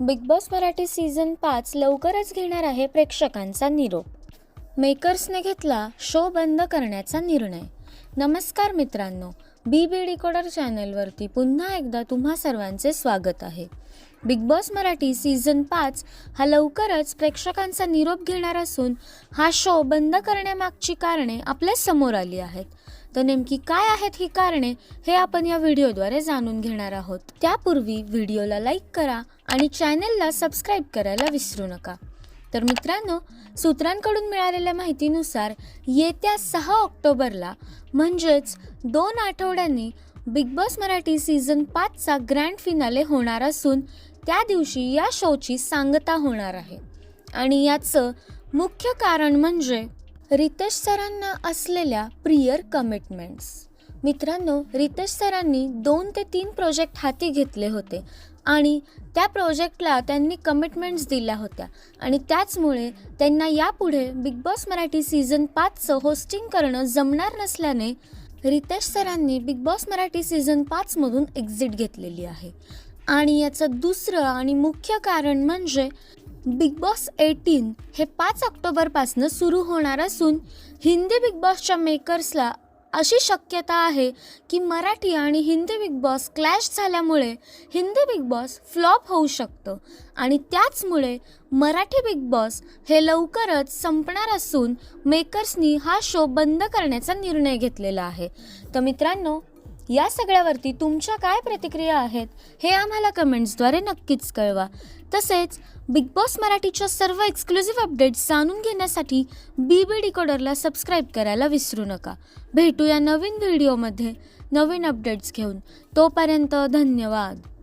Big Boss Marathi season पाच लवकरच घेणार आहे प्रेक्षकांचा निरोप. मेकर्सने घेतला शो बंद करण्याचा निर्णय. नमस्कार मित्रांनो बी बी डिकोडर चॅनलवरती पुन्हा एकदा तुम्हा सर्वांचे स्वागत आहे. बिग बॉस मराठी सीझन पाच हा लवकरच प्रेक्षकांचा निरोप घेणार असून हा शो बंद करण्यामागची कारणे आपल्यासमोर आली आहेत. तर नेमकी काय आहेत ही कारणे हे आपण या व्हिडिओद्वारे जाणून घेणार आहोत. त्यापूर्वी व्हिडिओला लाईक करा आणि चॅनेलला सबस्क्राईब करायला विसरू नका. तर मित्रांनो सूत्रांकडून मिळालेल्या माहितीनुसार येत्या सहा ऑक्टोबरला म्हणजेच दोन आठवड्यांनी बिग बॉस मराठी सीझन पाचचा ग्रँड फिनाले होणार असून त्या दिवशी या शोची सांगता होणार आहे. आणि याचं मुख्य कारण म्हणजे रितेश सरांना असलेल्या प्रियर कमिटमेंट्स मित्रांनो रितेश सरांनी दोन ते तीन प्रोजेक्ट हाती घेतले होते आणि त्या प्रोजेक्टला त्यांनी कमिटमेंट्स दिल्या होत्या. आणि त्याचमुळे त्यांना यापुढे बिग बॉस मराठी सीझन पाचचं होस्टिंग करणं जमणार नसल्याने रितेश सरांनी बिग बॉस मराठी सीझन पाचमधून एक्झिट घेतलेली आहे. आणि याचं दुसरं आणि मुख्य कारण म्हणजे बिग बॉस एटीन हे पाच ऑक्टोबरपासनं सुरू होणार असून हिंदी बिग बॉसच्या मेकर्सला अशी शक्यता आहे की मराठी आणि हिंदी बिग बॉस क्लॅश झाल्यामुळे हिंदी बिग बॉस फ्लॉप होऊ शकतं. आणि त्याचमुळे मराठी बिग बॉस हे लवकरच संपणार असून मेकर्सनी हा शो बंद करण्याचा निर्णय घेतलेला आहे. तर मित्रांनो या सगळ्यावरती तुमच्या काय प्रतिक्रिया आहेत हे आम्हाला कमेंट्सद्वारे नक्कीच कळवा. तसेच बिग बॉस मराठीच्या सर्व एक्सक्लुझिव्ह अपडेट्स जाणून घेण्यासाठी बी बी डिकोडरला सबस्क्राईब करायला विसरू नका. भेटूया नवीन व्हिडिओमध्ये नवीन अपडेट्स घेऊन. तोपर्यंत धन्यवाद.